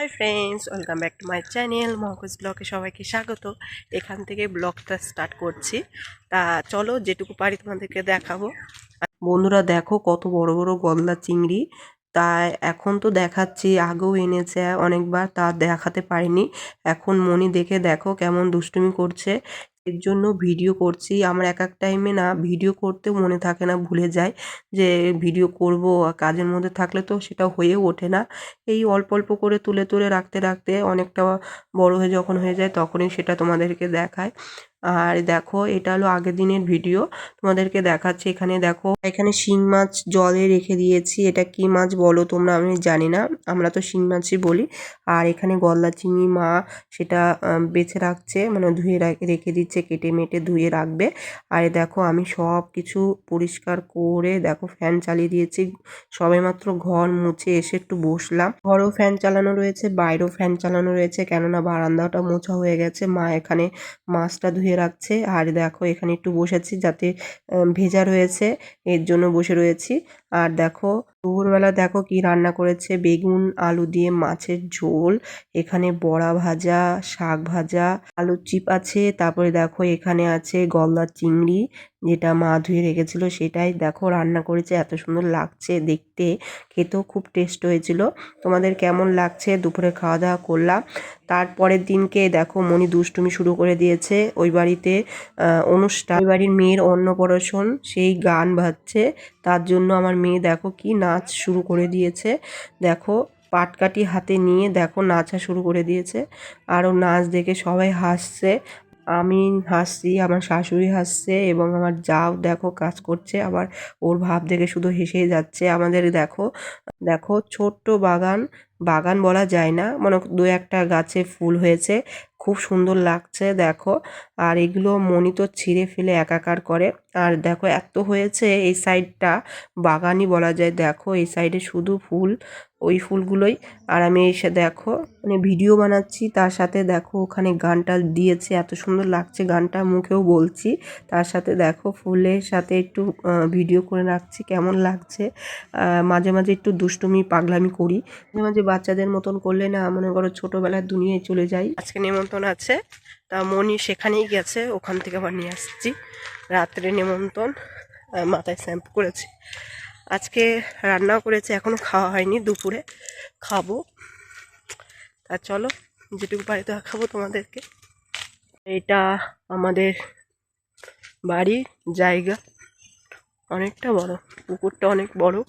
Hi friends, welcome back to my channel মহকুজ ব্লগে সবাইকে স্বাগত। এখান থেকে ব্লগটা স্টার্ট করছি। তা চলো যেটুকু পারি তোমাদেরকে দেখাবো। বন্ধুরা দেখো কত বড় বড় গলদা চিংড়ি। তা এখন তো দেখাচ্ছি, আগেও এনেছে অনেকবার, তা দেখাতে পারিনি। এখন মনি দেখে দেখো কেমন দুষ্টুমি করছে। এর জন্য ভিডিও করছি। আমার এক এক টাইমে না ভিডিও করতেও মনে থাকে না, ভুলে যায় যে ভিডিও করব, কাজের মধ্যে থাকলে তো সেটা হয়ে ওঠে না। এই অল্প অল্প করে তুলে তুলে রাখতে রাখতে অনেকটা বড় হয়ে যখন হয়ে যায় তখনই সেটা তোমাদেরকে দেখায়। আর দেখো, এটা হলো আগের দিনের ভিডিও। তোমাদেরকে দেখাচ্ছি এখানে, দেখো। এখানে শিং মাছ জলে রেখে দিয়েছি। এটা কি মাছ বলো তোমরা, আমি জানি না। আমরা তো শিং মাছই বলি। আর এখানে গলদা চিংড়ি মা সেটা বেছে রাখছে মানে ধুয়ে রাখ- দিচ্ছে, কেটে মেটে ধুয়ে রাখবে। আর দেখো, আমি সব কিছু পরিষ্কার করে, দেখো, ফ্যান চালিয়ে দিয়েছি। সবেমাত্র ঘর মুছে এসে একটু বসলাম। ঘরেও ফ্যান চালানো রয়েছে, বাইরেও ফ্যান চালানো রয়েছে। কেননা বারান্দাটা মোছা হয়ে গেছে। মা এখানে মাছটা ধুয়ে রাখছে। আর দেখো এখানে একটু বসেছি যাতে ভেজা রয়েছে, এর জন্য বসে রয়েছি। আর দেখো দুপুরবেলা দেখো কি রান্না করেছে। বেগুন, আলু দিয়ে মাছের ঝোল, এখানে বড়া ভাজা, শাক ভাজা, আলুর চিপ আছে, তারপরে দেখো এখানে আছে গলদা চিংড়ি, যেটা মা ধুয়ে রেখেছিল, সেটাই দেখো রান্না করেছে, এত সুন্দর লাগছে দেখতে। খেতেও খুব টেস্ট হয়েছিল। তোমাদের কেমন লাগছে? দুপুরে খাওয়া দাওয়া করলাম। তারপরের দিনকে দেখো মনি দুষ্টুমি শুরু করে দিয়েছে। ওই বাড়িতে অনুষ্ঠান ওই বাড়ির মেয়ের অন্নপ্রাশন, সেই গান বাজছে। তার জন্য আমার মেয়ে দেখো কি নাচ শুরু করে দিয়েছে। দেখো, পাটকাঠি হাতে নিয়ে দেখো নাচা শুরু করে দিয়েছে। আরও নাচ দেখে সবাই হাসছে। আমি হাসছি, আমার শাশুড়ি হাসছে এবং আমার যাও দেখো কাজ করছে। আবার ওর ভাব দেখে শুধু হেসেই যাচ্ছে। আমাদের দেখো দেখো ছোট্ট বাগান। বাগান বলা যায় না। মানে দু একটা গাছে ফুল হয়েছে। খুব সুন্দর লাগছে, দেখো। আর এগুলো মনি তো ছিঁড়ে ফেলে একাকার করে। আর দেখো, এত হয়েছে এই সাইডটা, বাগানই বলা যায়। দেখো, এই সাইডে শুধু ফুল, ওই ফুলগুলোই। আর আমি এসে দেখো মানে ভিডিও বানাচ্ছি, তার সাথে দেখো, ওখানে গানটা দিয়েছে, এত সুন্দর লাগছে গানটা, মুখেও বলছি। তার সাথে দেখো, ফুলের সাথে একটু ভিডিও করে রাখছি, কেমন লাগছে। মাঝে মাঝে একটু দুষ্টুমি, পাগলামি করি। মাঝে মাঝে বাচ্চাদের মতন করলে না, মনে করো ছোটোবেলার দুনিয়ায় চলে যাই। আজকে নিমন্ত্রণ আছে। তা মনি সেখানেই গেছে ওখান থেকে আবার নিয়ে আসছি। রাত্রে নিমন্ত্রণ আহ, মাথায় শ্যাম্পু করেছি। আজকে রান্নাও করেছে এখনও খাওয়া হয়নি দুপুরে খাব। তা চলো যেটুকু পারি তো খাব তোমাদেরকে। এটা আমাদের বাড়ি জায়গা। অনেকটা বড় পুকুরটা অনেক বড়।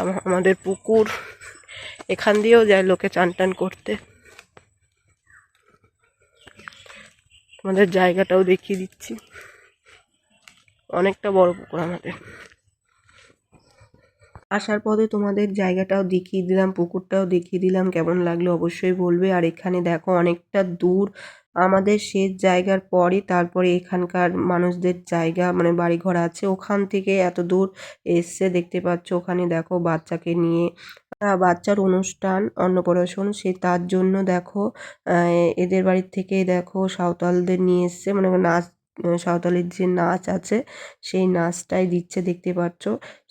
আমা- আমাদের পুকুর। এখান দিয়েও যায় লোকে চান টান করতে। আমাদের জায়গাটাও দেখিয়ে দিচ্ছি। অনেকটা বড় পুকুর আমাদের। আসার পথে তোমাদের জায়গাটাও দেখিয়ে দিলাম, পুকুরটাও দেখিয়ে দিলাম, কেমন লাগল অবশ্যই বলবে। আর এখানে দেখো অনেকটা দূর আমাদের শেষ জায়গার পরে তারপরে এখানকার মানুষদের জায়গা মানে বাড়িঘর আছে। ওখান থেকে এত দূর এসছে দেখতে পাচ্ছ, ওখানে দেখো বাচ্চাকে নিয়ে বাচ্চার অনুষ্ঠান, অন্নপ্রাশন, সে তার জন্য দেখো এদের বাড়ির থেকে দেখো, সাঁওতালদের নিয়ে এসছে মানে নাচ সাঁওতালের যে নাচ আছে, সেই নাচটাই দিচ্ছে, দেখতে পাচ্ছ।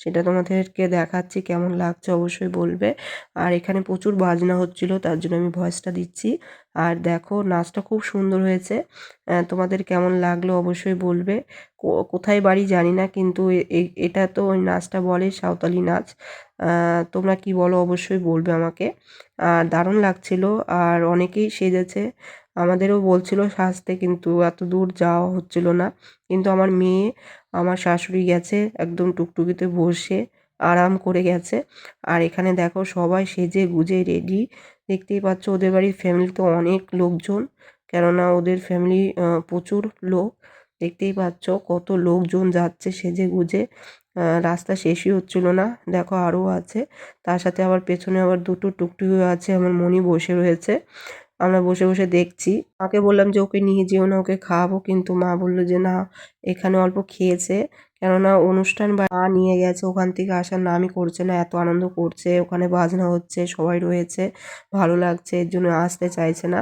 সেটা তোমাদেরকে দেখাচ্ছি, কেমন লাগছে অবশ্যই বলবে। আর এখানে প্রচুর বাজনা হচ্ছিল, তার জন্য আমি ভয়েসটা দিচ্ছি। আর দেখো, নাচটা খুব সুন্দর হয়েছে। তোমাদের কেমন লাগল অবশ্যই বলবে। কোথায় বাড়ি জানি না, কিন্তু এটা তো ওই নাচটা বলে সাঁওতালি নাচ। তোমরা কি বলো অবশ্যই বলবে আমাকে। আর দারুণ লাগছিল, আর অনেকেই সেজেছে। আমাদেরও বলছিল সাজতে, কিন্তু এত দূর যাওয়া হচ্ছিল না। কিন্তু আমার মেয়ে, আমার শাশুড়ি গেছে, একদম টুকটুকিতে বসে আরাম করে গেছে। আর এখানে দেখো সবাই সেজে গুজে রেডি দেখতেই পাচ্ছ ওদের বাড়ির ফ্যামিলিতে অনেক লোকজন, কেননা ওদের ফ্যামিলি প্রচুর লোক। দেখতেই পাচ্ছ কত লোকজন যাচ্ছে সেজে গুজে। রাস্তা শেষই হচ্ছিল না, দেখো আরও আছে। তার সাথে আবার পেছনে আবার দুটো টুকটুকি আছে, আমার মনি বসে রয়েছে। আমরা বসে বসে দেখছি। মাকে বললাম যে, ওকে নিয়ে যেও না, ওকে খাওয়াবো। কিন্তু মা বলল যে, না, এখানে অল্প খেয়েছে। কেননা অনুষ্ঠান বা মা নিয়ে গেছে, ওখান থেকে আসার নামই করছে না। এত আনন্দ করছে, ওখানে বাজনা হচ্ছে, সবাই রয়েছে, ভালো লাগছে, এর জন্য আসতে চাইছে না।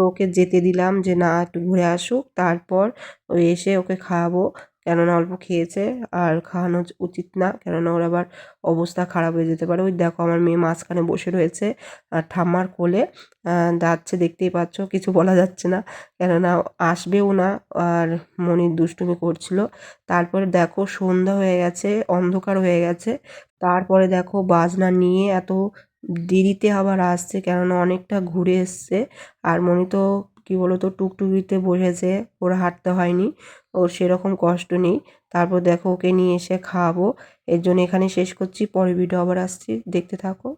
ওকে যেতে দিলাম যে, না, একটু ঘুরে আসুক, তারপর এসে ওকে খাওয়াবো। কেননা অল্প খেয়েছে, আর খাওয়ানো উচিত না, কেননা ওর আবার অবস্থা খারাপ হয়ে যেতে পারে। ওই দেখো আমার মেয়ে মাঝখানে বসে রয়েছে, আর ঠাম্মার কোলে যাচ্ছে দেখতেই পাচ্ছ, কিছু বলা যাচ্ছে না, কেননা আসবেও না, আর মনির দুষ্টুমি করছিল। তারপরে দেখো সন্ধ্যা হয়ে গেছে, অন্ধকার হয়ে গেছে, তারপরে দেখো বাজনা নিয়ে এত দেরিতে আবার আসছে, কেননা অনেকটা ঘুরে এসছে, আর মনি তো কি বলতো, টুকটুকিতে বসেছে, ওর হাঁটতে হয়নি, ওর সেরকম কষ্ট নেই। তারপর দেখো ওকে নিয়ে এসে খাওয়াবো। এর জন্য এখানে শেষ করছি পরে ভিডিও আবার আসছি। দেখতে থাকো।